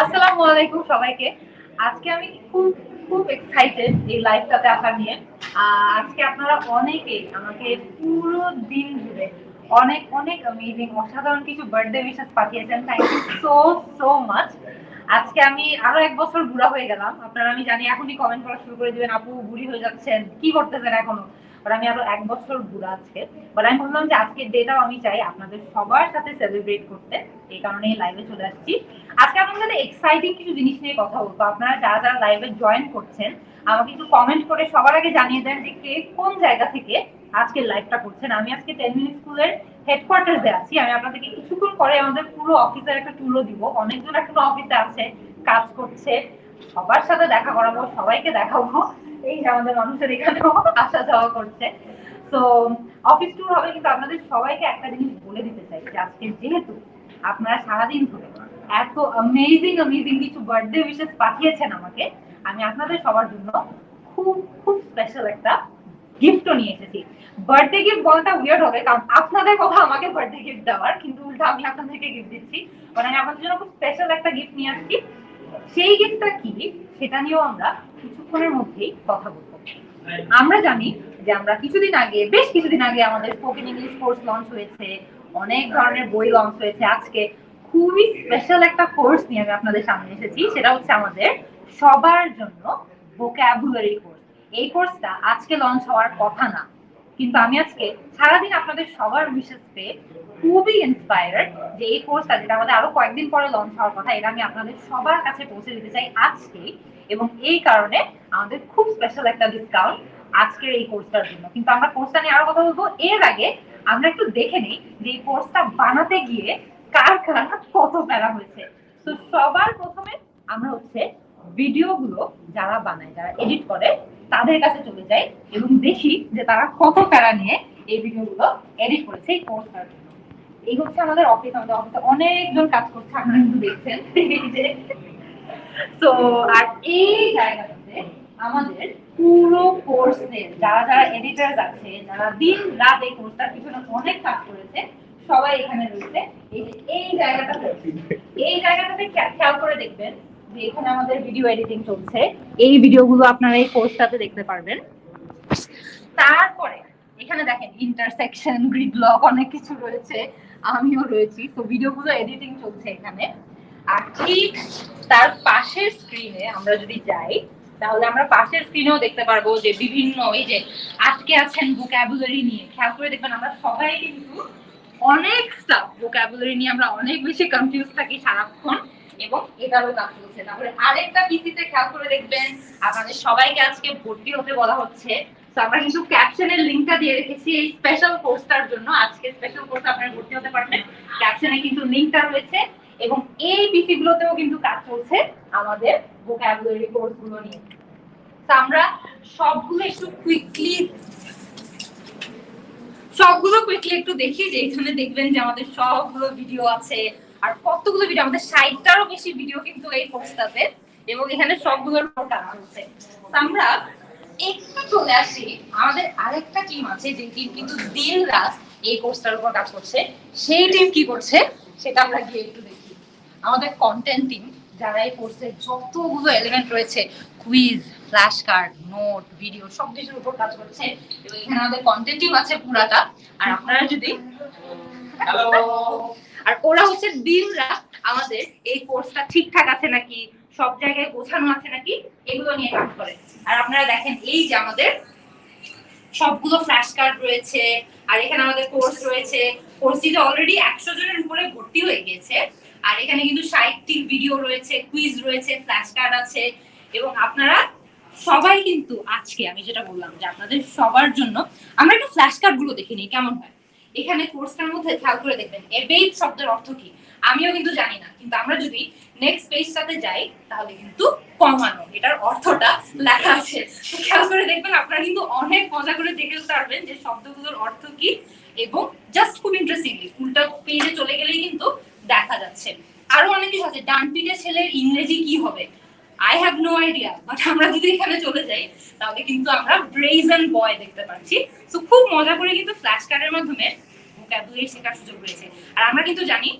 আসসালামু আলাইকুম সবাইকে। আজকে আমি খুব খুব এক্সাইটেড এই আসা নিয়ে। আজকে আপনারা অনেকেই আমাকে পুরো দিন জুড়ে অনেক অনেক অ্যামেজিং অসাধারণ কিছু বার্থডে উইশেস পাঠিয়েছেন। Thank you so so much আজকে আমি আরও এক বছর বুড়া হয়ে গেলাম। আপনারা আমি জানি এখনই কমেন্ট করা শুরু করে দিবেন, আপু, বুড়ি হয়ে যাচ্ছেন, কি করতেছেন এখনও? বাট আমি আরও এক বছর বুড়া আজকে বাট আমি ভাবলাম যে আজকের ডেটাও আমি চাই আপনাদের সবার সাথে সেলিব্রেট করতে। এই কারণে লাইভে চলে আসছি। আজকে আপনাদের এক্সাইটিং কিছু জিনিস নিয়ে কথা বলব। আপনারা যারা যারা লাইভে জয়েন করছেন, আমাকে একটু কমেন্ট করে সবার আগে জানিয়ে দেন যে কে কোন জায়গা থেকে আজকে লাইভটা করছেন। আমি আজকে টেন মিনিট স্কুলের হেডকোয়ার্টার্সে আছি। আমি আপনাদেরকে কিছুক্ষণ পরে আমাদের পুরো অফিসের একটা টুরও দিব। অনেকজন এখনও অফিসে আছে, কাজ করছে। সবার সাথে দেখা করাবো, সবাইকে দেখাবো। এই যে আমাদের মানুষের এখানেও আসা যাওয়া করছে। তো অফিস হবে কিন্তু আপনাদের সবাইকে একটা জিনিস বলে দিতে চাই যে আজকে যেহেতু আপনারা সারাদিন ধরে এত অ্যামেজিং অ্যামেজিং কিছু বার্থডে উইশেস পাঠিয়েছেন আমাকে, আমি আপনাদের সবার জন্য খুব খুব স্পেশাল একটা গিফটও নিয়ে এসেছি। বার্থডে গিফট বলাটা উইয়ার্ড হবে, কারণ আপনাদের কথা আমাকে বার্থডে গিফট দেওয়ার, কিন্তু উল্টা আমি আপনাদেরকে গিফট দিচ্ছি। মানে আমি আপনাদের জন্য খুব স্পেশাল একটা গিফট নিয়ে আসছি। সেই গিফটটা কি? সেটা নিয়েও আমরা কিছুক্ষণের মধ্যেই কথা বলব। আমরা জানি যে আমরা কিছুদিন আগে, বেশ কিছুদিন আগে আমাদের স্পোকেন ইংলিশ কোর্স লঞ্চ হয়েছে, অনেক ধরনের বই লঞ্চ হয়েছে। আজকে খুবই স্পেশাল একটা কোর্স নিয়ে আমি আপনাদের সামনে এসেছি, সেটা হচ্ছে আমাদের সবার জন্য ভোক্যাবুলারি কোর্স এই কোর্সটা আজকে লঞ্চ হওয়ার কথা না, কিন্তু আমি আজকে সারাদিন আপনাদের সবার বিশেষ পেয়ে খুবই ইন্সপায়ার্ড যে এই কোর্সটা যেটা আমাদের আরও কয়েকদিন পরে লঞ্চ হওয়ার কথা, এটা আমি আপনাদের সবার কাছে পৌঁছে দিতে চাই আজকেই। এবং এই কারণে আমাদের খুব স্পেশাল একটা ডিসকাউন্ট আজকের এই কোর্সটার জন্য। কিন্তু আমরা কোর্সটা নিয়ে আরও কথা বলব। এর আগে আমরা একটু দেখে নিই যে এই কোর্সটা বানাতে গিয়ে কার কার কত প্যারা হয়েছে। তো সবার প্রথমে আমরা হচ্ছে ভিডিওগুলো যারা বানায়, যারা এডিট করে, তাদের কাছে চলে যাই এবং দেখি যে তারা কত প্যারা নিয়ে এই ভিডিওগুলো এডিট করেছে এই কোর্সটার জন্য। এই হচ্ছে আমাদের অফিস আমাদের অফিসে অনেকজন কাজ করছে, আপনারা কিন্তু দেখছেন। যে তো আর এই জায়গাটাতে আমাদের পুরো কোর্সের যারা যারা এডিটার্স আছে, যারা দিন রাত এই কোর্সটার পিছনে অনেক কাজ করেছে, সবাই এখানে রয়েছে। এই জায়গাটাতে এই জায়গাটাতে খেয়াল করে দেখবেন যে এখানে আমাদের ভিডিও এডিটিং চলছে। এই ভিডিওগুলো আপনারা এই কোর্সটাতে দেখতে পারবেন। তারপরে, এখানে দেখেন ইন্টারসেকশন গ্রিড লক অনেক কিছু রয়েছে। আমিও রয়েছি। তো ভিডিওগুলো এডিটিং চলছে এখানে। ঠিক তার পাশের স্ক্রিনে আমরা যদি যাই, তাহলে আমরা পাশের স্ক্রিনেও দেখতে পারব যে বিভিন্ন এই যে আটকে আছেন ভোকাবুলারি নিয়ে। খেয়াল করে দেখবেন আমরা সবাই কিন্তু অনেক স্টাফ ভোকাবুলারি নিয়ে আমরা অনেক বেশি কনফিউজ থাকি সারাক্ষণ এবং এটারও কাজ চলছে তারপরে আরেকটা পিসিতে খেয়াল করে দেখবেন আপনাদের সবাইকে আজকে ভর্তি হতে বলা হচ্ছে। তো আমরা কিন্তু ক্যাপশনের লিংকটা দিয়ে রেখেছি এই স্পেশাল কোর্সটার জন্য। আজকে স্পেশাল কোর্স আপনারা ভর্তি হতে পারবেন। ক্যাপশনে কিন্তু লিংকটা রয়েছে। এবং এই পিসি গুলোতেও কিন্তু কাজ চলছে আমাদের ভোকাবুলারি কোর্সগুলো নিয়ে। তো আমরা সবগুলো একটু কুইকলি সবগুলো কুইকলি একটু দেখি যে এখানে দেখবেন যে আমাদের সবগুলো ভিডিও আছে, আর কতগুলো ভিডিও আমাদের ষাটটারও বেশি ভিডিও কিন্তু এই কোর্সটাতে এবং এখানে সবগুলোর কাজ চলছে। আমরা একটু চলে আসি, আমাদের আরেকটা টিম আছে যে টিম কিন্তু দিন রাত এই কোর্সটার উপর কাজ করছে। সেই টিম কি করছে? সেটা আমরা গিয়ে একটু দেখি। আমাদের কন্টেন্ট টিম যারা এই কোর্সের যতগুলো এলিমেন্ট রয়েছে quiz flash card note video সব কিছুর উপর কাজ করছে। এবং এখানে আমাদের কন্টেন্ট টিম আছে পুরাটা। আর আপনারা যদি আর ওরা হচ্ছে দিন রাত আমাদের এই কোর্সটা ঠিকঠাক আছে নাকি সব জায়গায় গোছানো আছে নাকি এগুলো নিয়ে কাজ করে। আর আপনারা দেখেন এই যে আমাদের সবগুলো ফ্ল্যাশ কার্ড রয়েছে আর এখানে আমাদের কোর্স রয়েছে। কোর্সটিতে অলরেডি একশো জনের উপরে ভর্তি হয়ে গিয়েছে। আর এখানে কিন্তু ষাটটি ভিডিও রয়েছে কুইজ রয়েছে ফ্ল্যাশ কার্ড আছে এবং আপনারা সবাই কিন্তু আজকে আমি যেটা বললাম যে আপনাদের সবার জন্য আমরা একটু ফ্ল্যাশ কার্ডগুলো দেখে নিই, কেমন হয়? এখানে কোর্সটার মধ্যে খেয়াল করে দেখবেন এবেইট শব্দের অর্থ কি? আমিও কিন্তু জানি না, কিন্তু আমরা যদি নেক্সট পেজটাতে যাই, তাহলে কিন্তু কমানো, এটার অর্থটা লেখা আছে। খেয়াল করে দেখবেন, আপনারা কিন্তু অনেক মজা করে দেখে পারবেন যে শব্দগুলোর অর্থ কি এবং জাস্ট খুব ইন্টারেস্টিংলি উল্টা পেজে চলে গেলেই কিন্তু দেখা যাচ্ছে। আরও অনেক কিছু আছে। ডান পিঠে ছেলের ইংরেজি কি হবে? I have no idea but আমরা যদি এখানে চলে যাই, তাহলে কিন্তু আমরা ব্রেজেন বয় দেখতে পাচ্ছি। তো খুব মজা করে কিন্তু ফ্ল্যাশ কার্ডের মাধ্যমে ভোকাবুলারি শেখার সুযোগ রয়েছে। আর আমরা কিন্তু জানি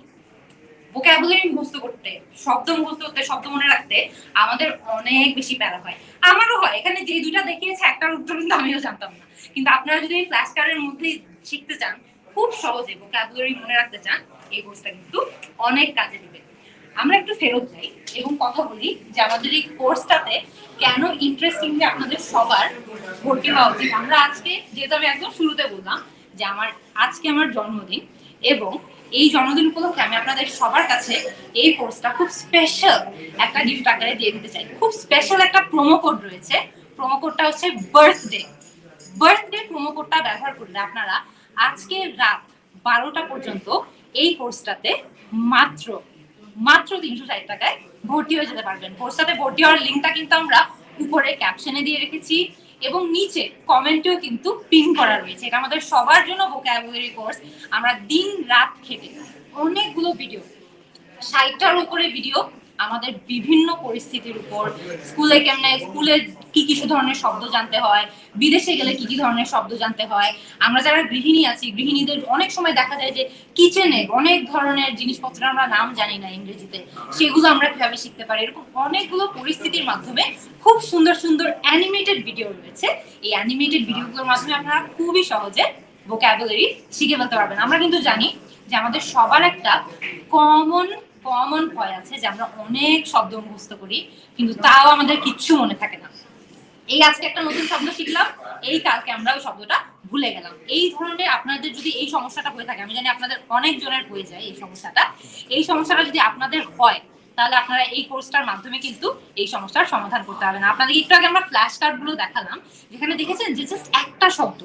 ভোকাবুলারি মুখস্থ করতে, শব্দ মুখস্থ করতে, শব্দ মনে রাখতে আমাদের অনেক বেশি প্যারা হয়। আমারও হয়। এখানে যে দুটা দেখিয়েছে, একটার উত্তর কিন্তু আমিও জানতাম না। কিন্তু আপনারা যদি ফ্ল্যাশ কার্ডের মধ্যে শিখতে চান, খুব সহজে ভোকাবুলারি মনে রাখতে চান এই কোর্সটা কিন্তু অনেক কাজে দিবে। আমরা একটু ফেরত যাই এবং কথা বলি যে আমাদের এই কোর্সটাতে কেন ইন্টারেস্টিং যে আপনাদের সবার ভর্তি হওয়া উচিত। আমরা আজকে, যেহেতু আমি একদম শুরুতে বললাম যে আমার, আজকে আমার জন্মদিন এবং এই জন্মদিন উপলক্ষে আমি আপনাদের সবার কাছে এই কোর্সটা খুব স্পেশাল একটা গিফট আকারে দিয়ে দিতে চাই। খুব স্পেশাল একটা প্রোমো কোড রয়েছে। প্রোমো কোডটা হচ্ছে বার্থডে বার্থডে প্রোমো কোডটা ব্যবহার করলে আপনারা আজকে রাত বারোটা পর্যন্ত এই কোর্সটাতে মাত্র মাত্র তিনশো ষাট টাকায় ভর্তি হয়ে যেতে পারবেন। কোর্সটাতে ভর্তি হওয়ার লিঙ্কটা কিন্তু আমরা উপরে ক্যাপশনে দিয়ে রেখেছি এবং নিচে কমেন্টেও কিন্তু পিন করা রয়েছে। এটা আমাদের সবার জন্য ভোকাবুলারি কোর্স আমরা দিন রাত খেটে অনেকগুলো ভিডিও ষাটটার উপরে ভিডিও আমাদের বিভিন্ন পরিস্থিতির উপর স্কুলে কেমনে, স্কুলে কি কিছু ধরনের শব্দ জানতে হয়, বিদেশে গেলে কি কি ধরনের শব্দ জানতে হয়, আমরা যারা গৃহিণী আছি, গৃহিণীদের অনেক সময় দেখা যায় যে কিচেনে অনেক ধরনের জিনিসপত্র আমরা নাম জানি না ইংরেজিতে, সেগুলো আমরা কীভাবে শিখতে পারি, এরকম অনেকগুলো পরিস্থিতির মাধ্যমে খুব সুন্দর সুন্দর অ্যানিমেটেড ভিডিও রয়েছে। এই অ্যানিমেটেড ভিডিওগুলোর মাধ্যমে আপনারা খুবই সহজে ভোকাবুলারি শিখে ফেলতে পারবেন। আমরা কিন্তু জানি যে আমাদের সবার একটা কমন কমন ভয় আছে যে আমরা অনেক শব্দ মুখস্থ করি, কিন্তু তাও আমাদের কিচ্ছু মনে থাকে না। এই আজকে একটা নতুন শব্দ শিখলাম, এই কালকে আমরা ওই শব্দটা ভুলে গেলাম। এই ধরনের আপনাদের যদি এই সমস্যাটা হয়ে থাকে, আমি জানি আপনাদের অনেক জনের হয়ে যায় এই সমস্যাটা এই সমস্যাটা যদি আপনাদের হয় তাহলে আপনারা এই কোর্সটার মাধ্যমে কিন্তু এই সমস্যার সমাধান করতে পারবেন। আপনাদের একটু আগে আমরা ফ্ল্যাশ কার্ডগুলো দেখালাম, যেখানে দেখেছেন যে জাস্ট একটা শব্দ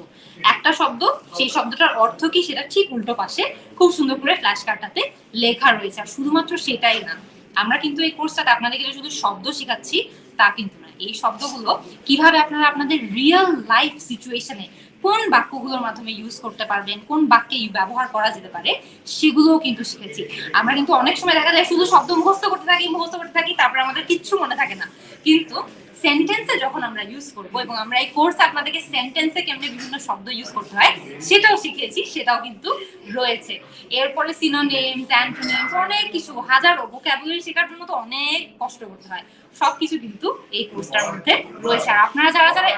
একটা শব্দ, সেই শব্দটার অর্থ কি সেটা ঠিক উল্টো পাশে খুব সুন্দর করে ফ্ল্যাশ কার্ডটাতে লেখা রয়েছে। আর শুধুমাত্র সেটাই না, আমরা কিন্তু এই কোর্সটাতে আপনাদেরকে শুধু শব্দ শেখাচ্ছি, তা কিন্তু না। এই শব্দগুলো কীভাবে আপনারা আপনাদের রিয়েল লাইফ সিচুয়েশনে কোন বাক্যগুলোর মাধ্যমে ইউজ করতে পারবেন, কোন বাক্যে ব্যবহার করা যেতে পারে, সেগুলোও কিন্তু শিখেছি। আমরা কিন্তু অনেক সময় দেখা যায় শুধু শব্দ মুখস্থ করতে থাকি, মুখস্থ করতে থাকি, তারপরে আমাদের কিচ্ছু মনে থাকে না। কিন্তু সেন্টেন্সে যখন আমরা ইউজ করব এবং আমরা এই কোর্স আপনাদেরকে সেন্টেন্সে কেমনে বিভিন্ন শব্দ ইউজ করতে হয়, সেটাও শিখিয়েছি সেটাও কিন্তু রয়েছে। এরপরে সিনোনিমস অ্যান্টোনিমস অনেক কিছু, হাজারো ভোকাবুলারি শেখার জন্য তো অনেক কষ্ট করতে হয়। সবকিছু কিন্তু এই কোর্সটার মধ্যে রয়েছে। আর আপনারা যারা যারা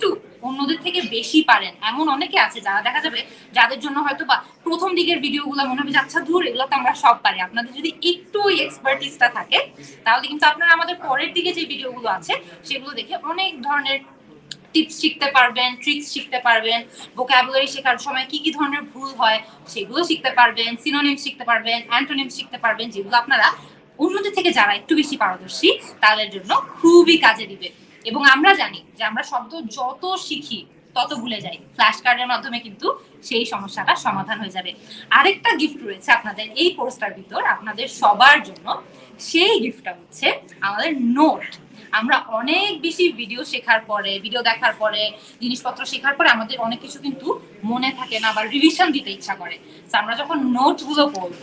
একটু অন্যদের থেকে বেশি পারেন। এমন অনেকে আছে যারা দেখা যাবে যাদের জন্য হয়তো বা প্রথম দিকের ভিডিওগুলো মনে হবে আচ্ছা দূর এগুলো তো আমরা সব পারি। আপনাদের যদি একটু এক্সপার্টিসটা থাকে, তাহলে কিন্তু আপনারা আমাদের পরের দিকে যে ভিডিওগুলো আছে, সেগুলো দেখে অনেক ধরনের টিপস শিখতে পারবেন ট্রিক্স শিখতে পারবেন ভোকাবুলারি শেখার সময় কি কি ধরনের ভুল হয়, সেগুলো শিখতে পারবেন সিনোনিম শিখতে পারবেন অ্যান্টোনিম শিখতে পারবেন, যেগুলো আপনারা অন্যদের থেকে যারা একটু বেশি পারদর্শী, তাদের জন্য খুবই কাজে দিবে। এবং আমরা জানি যে আমরা শব্দ যত শিখি তত ভুলে যাই। ফ্ল্যাশ কার্ডের মাধ্যমে কিন্তু সেই সমস্যাটা সমাধান হয়ে যাবে। আরেকটা গিফট রয়েছে আপনাদের, এই কোর্সটার ভিতর আপনাদের সবার জন্য। সেই গিফটটা হচ্ছে আমাদের নোট আমরা অনেক বেশি ভিডিও শেখার পরে ভিডিও দেখার পরে, জিনিসপত্র শেখার পরে আমাদের অনেক কিছু কিন্তু মনে থাকে না বা রিভিশন দিতে ইচ্ছা করে। আমরা যখন নোটগুলো পড়ব,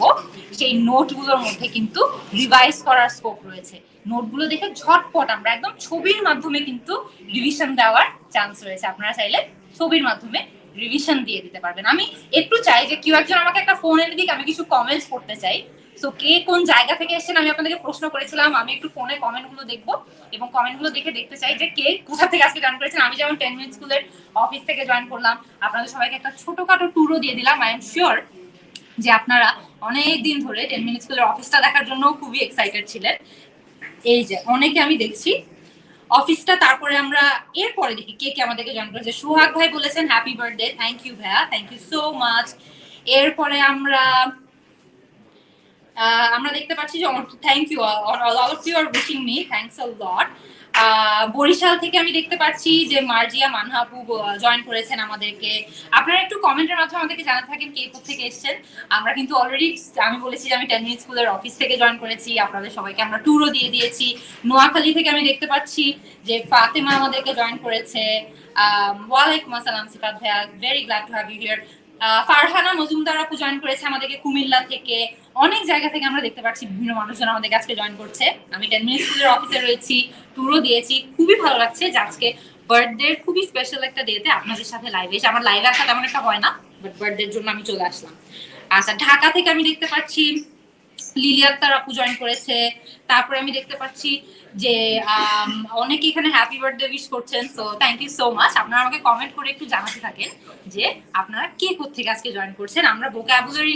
সেই নোটগুলোর মধ্যে কিন্তু রিভাইজ করার স্কোপ রয়েছে। নোটগুলো দেখে ঝটপট আমরা একদম ছবির মাধ্যমে কিন্তু রিভিশন দেওয়ার চান্স রয়েছে। আপনারা চাইলে ছবির মাধ্যমে রিভিশন দিয়ে দিতে পারবেন। আমি একটু চাই যে কেউ একজন আমাকে একটা ফোন এনে দিক আমি কিছু কমেন্টস পড়তে চাই। সো কে কোন জায়গা থেকে এসেছেন আমি আপনাদেরকে প্রশ্ন করেছিলাম। আমি একটু ফোনে কমেন্টগুলো দেখব এবং কমেন্টগুলো দেখে দেখতে চাই যে কে কোথা থেকে আজকে জয়েন করেছেন। আমি যেমন টেন মিনিট স্কুলের অফিস থেকে জয়েন করলাম, আপনাদের সবাইকে একটা ছোটখাটো ট্যুরও দিয়ে দিলাম। আই এম শিওর যে আপনারা অনেক দিন ধরে টেন মিনিট স্কুলের অফিসটা দেখার জন্য খুবই এক্সাইটেড ছিলেন। এই যে, অনেকে আমি দেখছি অফিসটা, তারপরে আমরা এরপরে দেখি কে কে আমাদেরকে জয়েন করেছে। সোহাগ ভাই বলেছেন হ্যাপি বার্থডে থ্যাংক ইউ ভাইয়া থ্যাংক ইউ সো মাচ এরপরে আমরা আমরা দেখতে পাচ্ছি যে thank you all of you R wishing me thanks a lot Barishal থেকে আমি দেখতে পাচ্ছি যে মার্জিয়া মানহাপু জয়েন করেছেন আমাদেরকে। আপনারা একটু কমেন্টের মাধ্যমে আমাদেরকে জানাতে থাকেন কে থেকে এসেছেন। আমরা কিন্তু অলরেডি আমি বলেছি যে আমি টেন মিনিট স্কুলের অফিস থেকে জয়েন করেছি। আপনাদের সবাইকে আমরা ট্যুরও দিয়ে দিয়েছি। নোয়াখালী থেকে আমি দেখতে পাচ্ছি যে ফাতেমা আমাদেরকে জয়েন করেছে। ওয়ালাইকুম আসসালাম, সিফাত ভাইয়া। Very glad to have you here Farhana Majumdar আপু জয়েন করেছে আমাদেরকে কুমিল্লা থেকে। অনেক জায়গা থেকে আমরা দেখতে পাচ্ছি, বিভিন্ন মানুষজন আমাদের আজকে জয়েন করছে। আমি টেন মিনিট স্কুলের অফিসে রয়েছি ট্যুরও দিয়েছি। খুবই ভালো লাগছে যে আজকে বার্থডে খুবই স্পেশাল একটা ডেতে আপনাদের সাথে লাইভে এসে। আমার লাইভে আসা তেমন একটা হয় না বাট বার্থডের জন্য আমি চলে আসলাম। আচ্ছা ঢাকা থেকে আমি দেখতে পাচ্ছি লিলি আক্তার আপু জয়েন করেছে। তারপরে আমি দেখতে পাচ্ছি যে অনেকে এখানে হ্যাপি বার্থডে উইশ করছেন so thank you so much আপনারা আমাকে কমেন্ট করে একটু জানাতে থাকেন যে, আপনারা কে থেকে আজকে জয়েন করছেন? আমরা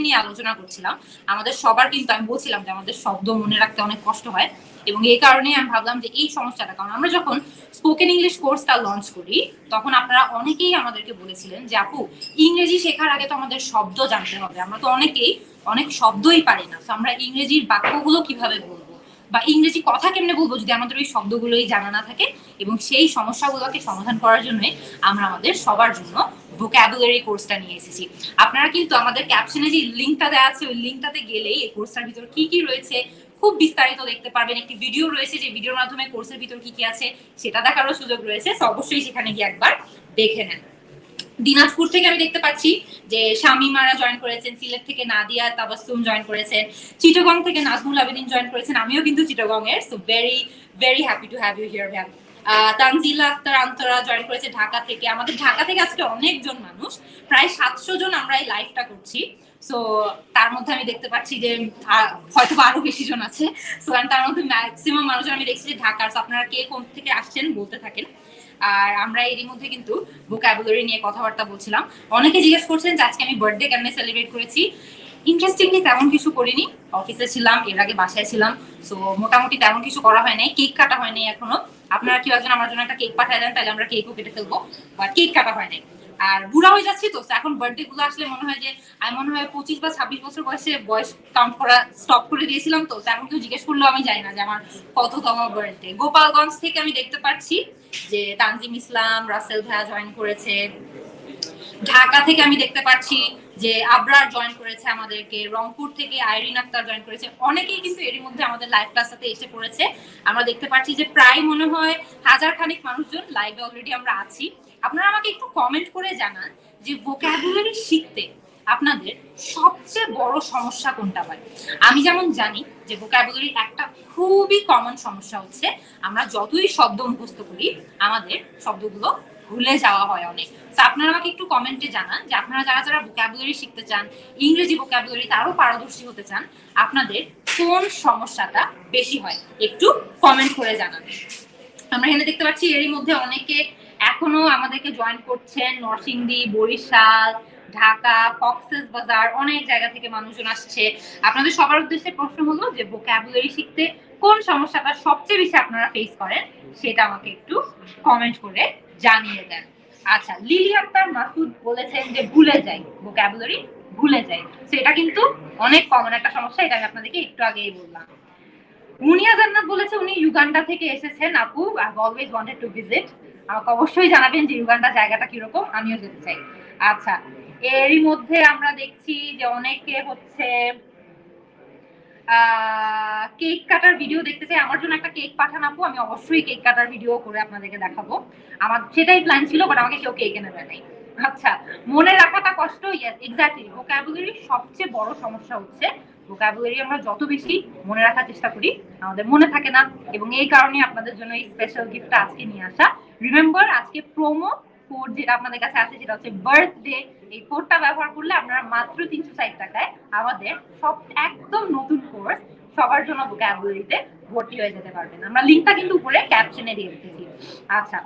নিয়ে আলোচনা করছিলাম। আমাদের সবার কিন্তু, আমি বলছিলাম যে, আমাদের শব্দ মনে রাখতে অনেক কষ্ট হয়। এবং এই কারণেই আমি ভাবলাম যে, এই সমস্যাটা, কারণ আমরা যখন স্পোকেন ইংলিশ কোর্সটা লঞ্চ করি, তখন আপনারা অনেকেই আমাদেরকে বলেছিলেন যে, আপু, ইংরেজি শেখার আগে তো আমাদের শব্দ জানতে হবে। আমরা তো অনেকেই অনেক শব্দই পারি না। আমরা ইংরেজির বাক্যগুলো কীভাবে বলব? বা ইংরেজি কথা কেমনে বলব যদি আমাদের ওই শব্দগুলোই জানা না থাকে? এবং সেই সমস্যাগুলোকে সমাধান করার জন্য আমরা আমাদের সবার জন্য ভোক্যাবুলারি কোর্সটা নিয়ে এসেছি। আপনারা কিন্তু আমাদের ক্যাপশনে যে লিঙ্কটা দেওয়া আছে, ওই লিঙ্কটাতে গেলেই এই কোর্সটার ভিতর কি কি রয়েছে, খুব বিস্তারিত দেখতে পারবেন। একটি ভিডিও রয়েছে যে ভিডিওর মাধ্যমে কোর্সের ভিতর কি কি আছে, সেটা দেখারও সুযোগ রয়েছে। অবশ্যই সেখানে গিয়ে একবার দেখে নেন। দিনাজপুর থেকে আমি দেখতে পাচ্ছি যে শামিমারা জয়েন করেছেন, সিলেট থেকে নাদিয়া তাবাসসুম জয়েন করেছেন, চিটগং থেকে নাজমুল আবেদিন জয়েন করেছেন, আমিও কিন্তু চিটগং এর so very very happy to have you here ma'am Tanzila Akter Antora join করেছে ঢাকা থেকে। আমাদের ঢাকা থেকে আজকে অনেকজন মানুষ, প্রায় সাতশো জন আমরা এই লাইভটা করছি। সো তার মধ্যে আমি দেখতে পাচ্ছি যে হয়তো আরও বেশি জন আছে। সো তার মধ্যে ম্যাক্সিমাম মানুষজন আমি দেখছি যে ঢাকার। আপনারা কে কোন থেকে আসছেন বলতে থাকেন। আর আমরা এরই মধ্যে কিন্তু ভোকাবুলারি নিয়ে কথাবার্তা বলছিলাম। অনেকে জিজ্ঞেস করছেন যে আজকে আমি বার্থডে কেমনে সেলিব্রেট করেছি। ইন্টারেস্টিংলি তেমন কিছু করিনি। অফিসে ছিলাম, এর আগে বাসায় ছিলাম সো মোটামুটি তেমন কিছু করা হয় নাই। কেক কাটা হয় নাই এখনও। আপনারা কেউ একজন আমার জন্য একটা কেক পাঠিয়ে দেন, তাহলে আমরা কেকও কেটে ফেলব। বাট কেক কাটা হয় নাই। আর বুড়া হয়ে যাচ্ছি তো এখন বার্থডে গুলো আসলে মনে হয় যে, আমি মনে হয় পঁচিশ বা ছাব্বিশ বছর বয়সে বয়স কাউন্ট করা স্টপ করে দিয়েছিলাম তো তেমন কেউ জিজ্ঞেস করলেও আমি জানি না যে আমার কততম বার্থডে গোপালগঞ্জ থেকে আমি দেখতে পাচ্ছি। যে তানজিম ইসলাম, রাসেল ভাইয়া জয়েন করেছে। ঢাকা থেকে আমি দেখতে পাচ্ছি যে আবরার জয়েন করেছে আমাদেরকে, রংপুর থেকে আইরিন আক্তার জয়েন করেছে। অনেকেই কিন্তু এরই মধ্যে আমাদের লাইভটার সাথে এসে পড়েছে। আমরা দেখতে পাচ্ছি যে প্রায় মনে হয় হাজার খানিক মানুষজন লাইভে অলরেডি আমরা আছি। আপনারা আমাকে একটু কমেন্ট করে জানান যে ভোক্যাবুলারি শিখতে আপনাদের সবচেয়ে বড় সমস্যা কোনটা হয়? আমি যেমন জানি যে ভোক্যাবুলারির একটা খুবই কমন সমস্যা হচ্ছে, আমরা যতই শব্দ মুখস্থ করি, আমাদের শব্দগুলো ভুলে যাওয়া হয় অনেক। তো আপনারা আমাকে একটু কমেন্টে জানান যে আপনারা যারা যারা ভোক্যাবুলারি শিখতে চান, ইংরেজি ভোক্যাবুলারিতে আরও পারদর্শী হতে চান, আপনাদের কোন সমস্যাটা বেশি হয়? একটু কমেন্ট করে জানান। আমরা এখানে দেখতে পাচ্ছি এরই মধ্যে অনেকে এখনও আমাদেরকে জয়েন করছেন নরসিংদী, বরিশাল ঢাকা কক্সেস বাজার অনেক জায়গা থেকে মানুষজন আসছে। আপনাদের সবার উদ্দেশ্যে প্রশ্ন হলো যে ভোক্যাবুলারি শিখতে কোন সমস্যাটা সবচেয়ে বেশি আপনারা ফেস করেন, সেটা আমাকে একটু কমেন্ট করে জানিয়ে দেন। আচ্ছা লিলি আক্তার মাসুদ বলেছেন যে ভুলে যাই ভোক্যাবুলারি ভুলে যাই। সেটা কিন্তু অনেক কমন একটা সমস্যা, এটা আমি আপনাদেরকে একটু আগেই বললাম। মুনিয়া জান্নাত বলেছে উনি ইউগান্ডা থেকে এসেছেন, আপু I always wanted to visit আমাকে অবশ্যই জানাবেন যে ইউগান্ডা জায়গাটা কীরকম, আমিও যেতে চাই। আচ্ছা এরই মধ্যে আমরা দেখছি যে অনেকে হচ্ছে কেক কাটার ভিডিও দেখতে চাই। আমার জন্য একটা কেক পাঠান আপু, আমি অবশ্যই কেক কাটার ভিডিও করে আপনাদেরকে দেখাবো। আমার সেটাই প্ল্যান ছিল বাট আমাকে কেউ কেক এনে দেয় নাই। আচ্ছা মনে রাখাটা কষ্ট ইয়েস এক্স্যাক্টলি ভোকাবুলারির সবচেয়ে বড় সমস্যা হচ্ছে ভোকাবুলারি আমরা যত বেশি মনে রাখার চেষ্টা করি, আমাদের মনে থাকে না। এবং এই কারণে আপনাদের জন্য এই স্পেশাল গিফটটা আজকে নিয়ে আসা। রিমেম্বার আজকে প্রোমো কোড যেটা আপনাদের কাছে আছে সেটা হচ্ছে বার্থডে এই কোডটা ব্যবহার করলে আপনারা মাত্র তিনশো ষাট টাকায় আমাদের সব একদম নতুন কোর্স সবার জন্য ভোকাবুলারিতে ভর্তি হয়ে যেতে পারবেন। আমরা লিঙ্কটা কিন্তু উপরে ক্যাপশনে দিয়ে রেখেছি আচ্ছা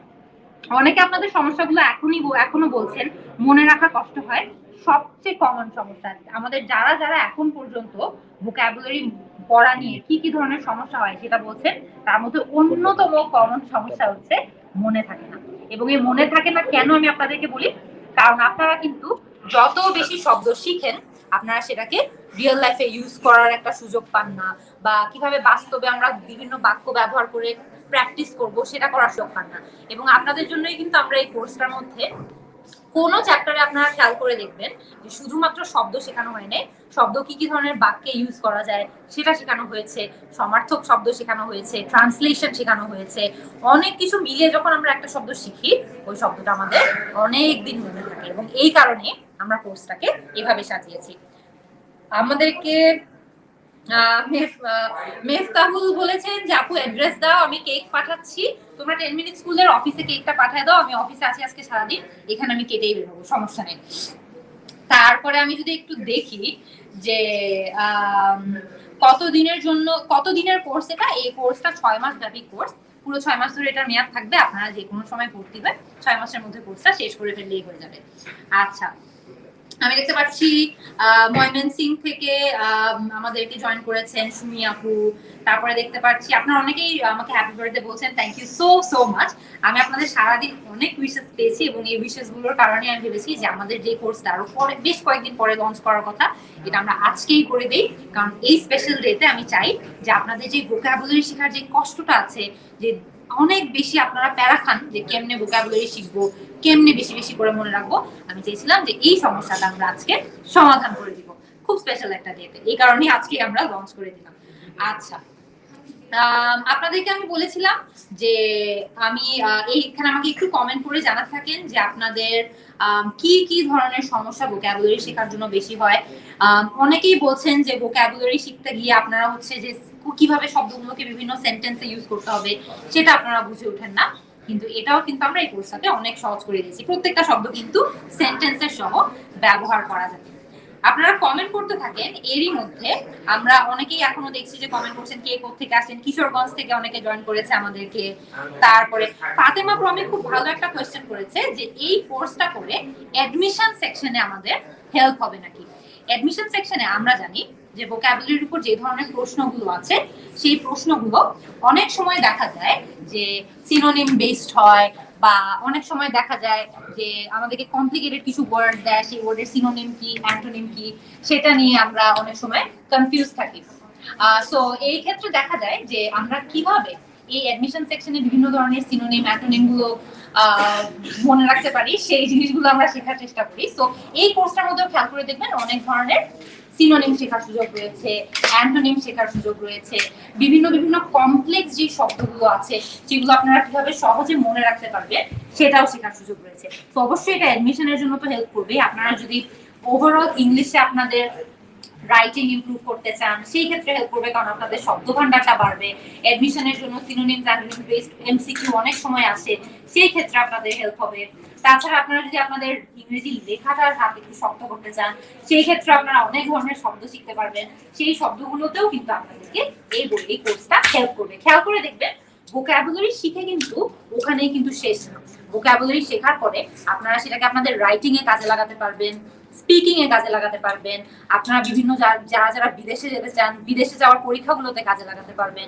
অনেকে আপনাদের সমস্যাগুলো এখনই এখনও বলছেন, মনে রাখা কষ্ট হয়। সবচেয়ে কমন সমস্যা, আমাদের যারা যারা এখন পর্যন্ত ভোকাবুলারি পড়া নিয়ে কি কি ধরনের সমস্যা হয় সেটা বলছেন, তার মধ্যে অন্যতম কমন সমস্যা হচ্ছে মনে থাকে না। এবং এই মনে থাকে না কেন আমি আপনাদেরকে বলি? কারণ আপনারা কিন্তু যত বেশি শব্দ শিখেন, আপনারা সেটাকে রিয়েল লাইফে ইউজ করার একটা সুযোগ পান না, বা কীভাবে বাস্তবে আমরা বিভিন্ন বাক্য ব্যবহার করে প্র্যাকটিস করব, সেটা করার সুযোগ পান না। এবং আপনাদের জন্যই কিন্তু আমরা এই কোর্সটার মধ্যে কোনো চ্যাপ্টারে আপনারা খেয়াল করে দেখবেন যে শুধুমাত্র শব্দ শেখানো হয় নাই। শব্দ কি কি ধরনের বাক্যে ইউজ করা যায়, সেটা শেখানো হয়েছে, সমার্থক শব্দ শেখানো হয়েছে ট্রান্সলেশন শেখানো হয়েছে, অনেক কিছু মিলিয়ে যখন আমরা একটা শব্দ শিখি, ওই শব্দটা আমাদের অনেক দিন মনে থাকে এবং এই কারণে আমরা কোর্সটাকে এভাবে সাজিয়েছি। আমাদেরকে মেফতাহুল বলেছেন যে, আপু অ্যাড্রেস দাও, আমি কেক পাঠাচ্ছি। তোমরা টেন মিনিট স্কুলের অফিসে কেকটা পাঠায় দাও, আমি অফিসে আছি আজকে সারাদিন। এখানে আমি কেটেই বেরোবো, সমস্যা নেই। তারপরে আমি যদি একটু দেখি যে কত দিনের জন্য কত দিনের কোর্স এটা? এই কোর্সটা ছয় মাস ব্যাপী কোর্স পুরো ছয় মাস ধরে এটার মেয়াদ থাকবে, আপনারা যে কোনো সময় ভর্তি হয় ছয় মাসের মধ্যে কোর্সটা শেষ করে ফেললেই হয়ে যাবে। আচ্ছা আমি দেখতে পাচ্ছি ময়মনসিং থেকে আম, আমাদেরকে জয়েন করেছেন সুমি আপু। তারপরে দেখতে পাচ্ছি আপনারা অনেকেই আমাকে হ্যাপি বার্থডে বলছেন thank you so so much আমি আপনাদের সারাদিন অনেক উইশেস পেয়েছি এবং এই উইশেসগুলোর কারণে আমি ভেবেছি যে আমাদের যে কোর্সটা আরও পরে বেশ কয়েকদিন পরে লঞ্চ করার কথা এটা আমরা আজকেই করে দেই। কারণ এই স্পেশাল ডেতে আমি চাই যে আপনাদের যে ভোকাবুলারি শেখার যে কষ্টটা আছে যে অনেক বেশি আপনারা প্যারা খান যে কেমনে ভোকাবুলারি শিখব, কেমনে বেশি বেশি করে মনে রাখব, আমি চেয়েছিলাম যে এই সমস্যাটা আমরা আজকে সমাধান করে দিব। খুব স্পেশাল একটা ডেতে এই কারণেই আজকে আমরা লঞ্চ করে দিলাম। আচ্ছা। আপনাদেরকে আমি বলেছিলাম যে আমি এইখানে আমাকে একটু কমেন্ট করে জানা থাকেন যে আপনাদের কি কি ধরনের সমস্যা ভোকাবুলারি শেখার জন্য বেশি হয়। অনেকেই বলছেন যে ভোকাবুলারি শিখতে গিয়ে আপনারা হচ্ছে যে কীভাবে শব্দগুলোকে বিভিন্ন সেন্টেন্সে ইউজ করতে হবে সেটা আপনারা বুঝে ওঠেন না। কিন্তু এটাও কিন্তু আমরা এই কোর্সটাতে অনেক সহজ করে দিয়েছি। প্রত্যেকটা শব্দ কিন্তু সেন্টেন্সের সহ ব্যবহার করা যাবে আপনারা কমেন্ট করতে থাকেন, এরই মধ্যে আমরা অনেকেই এখনও দেখছি যে কমেন্ট করছেন কে থেকে আসেন কিশোরগঞ্জ থেকে অনেকে জয়েন করেছে আমাদেরকে। তারপরে ফাতেমা প্রমি খুব ভালো একটা কোয়েশ্চেন করেছে যে এই কোর্সটা করে অ্যাডমিশন সেকশনে আমাদের হেল্প হবে নাকি? অ্যাডমিশন সেকশনে আমরা জানি যে ভোকাবুলারির উপর যে ধরনের প্রশ্নগুলো আছে, সেই প্রশ্নগুলো অনেক সময় দেখা যায় যে সিনোনিম বেসড হয় বা অনেক সময় দেখা যায় যে আমাদেরকে কমপ্লিকেটেড কিছু ওয়ার্ড দেয়, সেই ওয়ার্ডের সিনোনিম কি অ্যান্টোনিম কি, সেটা নিয়ে আমরা অনেক সময় কনফিউজ থাকি। সো এই ক্ষেত্রে দেখা যায় যে আমরা কীভাবে এই অ্যাডমিশন সেকশনে বিভিন্ন ধরনের সিনোনিম অ্যান্টোনিমগুলো মনে রাখতে পারি, সেই জিনিসগুলো আমরা শেখার চেষ্টা করি। সো এই কোর্সটার মধ্যেও খেয়াল করে দেখবেন অনেক ধরনের সিনোনিম শেখার সুযোগ রয়েছে অ্যান্টোনিম শেখার সুযোগ রয়েছে, বিভিন্ন বিভিন্ন কমপ্লেক্স যে শব্দগুলো আছে সেগুলো আপনারা কীভাবে সহজে মনে রাখতে পারবে, সেটাও শেখার সুযোগ রয়েছে। তো অবশ্যই এটা অ্যাডমিশনের জন্য তো হেল্প করবে আপনারা যদি ওভারঅল ইংলিশে আপনাদের রাইটিং ইমপ্রুভ করতে চান, সেই ক্ষেত্রে হেল্প করবে কারণ আপনাদের শব্দ ভান্ডারটা বাড়বে অ্যাডমিশনের জন্য অ্যান্টোনিম বেসড এমসিকিউ অনেক সময় আসে, সেই ক্ষেত্রে আপনাদের হেল্প হবে। তাছাড়া আপনারা যদি আপনাদের ইংরেজি লেখাটার হাত একটু শক্ত করতে চান, সেই ক্ষেত্রে আপনারা অনেক ধরনের শব্দ শিখতে পারবেন, সেই শব্দগুলোতেও কিন্তু আপনাদেরকে এই বই, এই কোর্সটা হেল্প করবে। খেয়াল করে দেখবেন ভোকাবুলারি শিখে কিন্তু ওখানেই কিন্তু শেষ না। ভোকাবুলারি শেখার পরে আপনারা সেটাকে আপনাদের রাইটিং এ কাজে লাগাতে পারবেন স্পিকিং এ কাজে লাগাতে পারবেন। আপনারা বিভিন্ন যারা যারা বিদেশে যেতে চান, বিদেশে যাওয়ার পরীক্ষাগুলোতে কাজে লাগাতে পারবেন।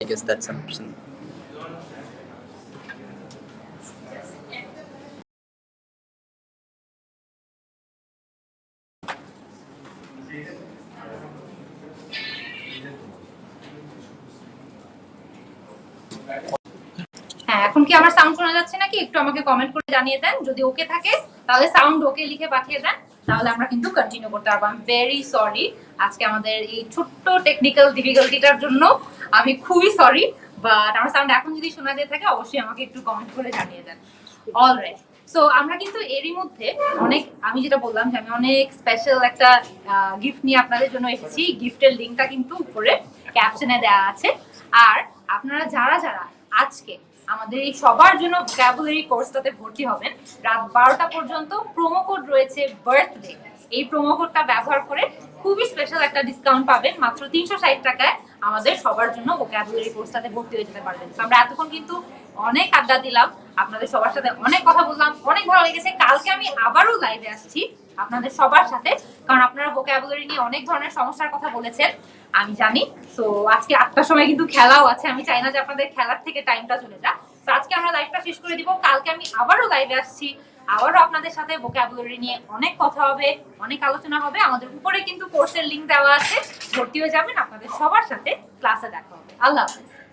Guess that's an. হ্যাঁ এখন কি আমার সাউন্ড শোনা যাচ্ছে নাকি? একটু আমাকে কমেন্ট করে জানিয়ে দেন। যদি ওকে থাকে, তাহলে সাউন্ড ওকে লিখে পাঠিয়ে দেন। তাহলে আমরা কিন্তু কন্টিনিউ করতে পারব। আমি ভেরি সরি আজকে আমাদের এই ছোট্ট টেকনিক্যাল ডিফিকাল্টিটার জন্য আমি খুবই সরি বাট আমার সাউন্ড এখন যদি শোনা যেতে থাকে, অবশ্যই আমাকে একটু কমেন্ট করে জানিয়ে দেন। অলরাইট সো আমরা কিন্তু এরই মধ্যে অনেক, আমি যেটা বললাম যে আমি অনেক স্পেশাল একটা গিফট নিয়ে আপনাদের জন্য এসেছি। গিফটের লিঙ্কটা কিন্তু উপরে ক্যাপশনে দেওয়া আছে। আর আপনারা যারা যারা আজকে আমাদের এই সবার জন্য ভোকাবুলারি কোর্সটাতে ভর্তি হবেন, রাত বারোটা পর্যন্ত প্রোমো কোড রয়েছে বার্থডে এই প্রোমো কোডটা ব্যবহার করে খুবই স্পেশাল একটা ডিসকাউন্ট পাবেন মাত্র তিনশো ষাট টাকায় আমাদের সবার জন্য ভোকাবুলারি কোর্সটাতে ভর্তি হয়ে যেতে পারবেন। আমরা এতক্ষণ কিন্তু অনেক আড্ডা দিলাম, আপনাদের সবার সাথে অনেক কথা বললাম, অনেক ভালো লেগেছে। কালকে আমি আবারও লাইভে আসছি আপনাদের সবার সাথে, কারণ আপনারা ভোকাবুলারি নিয়ে অনেক ধরনের সমস্যার কথা বলেছেন, আমি জানি। তো আজকে আটটার সময় কিন্তু খেলাও আছে, আমি চাই না যে আপনাদের খেলার থেকে টাইমটা চলে যাক। তো আজকে আমরা লাইভটা শেষ করে দিব, কালকে আমি আবারও লাইভে আসছি। আবারও আপনাদের সাথে ভোকাবুলারি নিয়ে অনেক কথা হবে, অনেক আলোচনা হবে। আমাদের উপরে কিন্তু কোর্সের লিঙ্ক দেওয়া আছে। ভর্তি হয়ে যাবেন। আপনাদের সবার সাথে ক্লাসে দেখা হবে। আল্লাহ হাফেজ।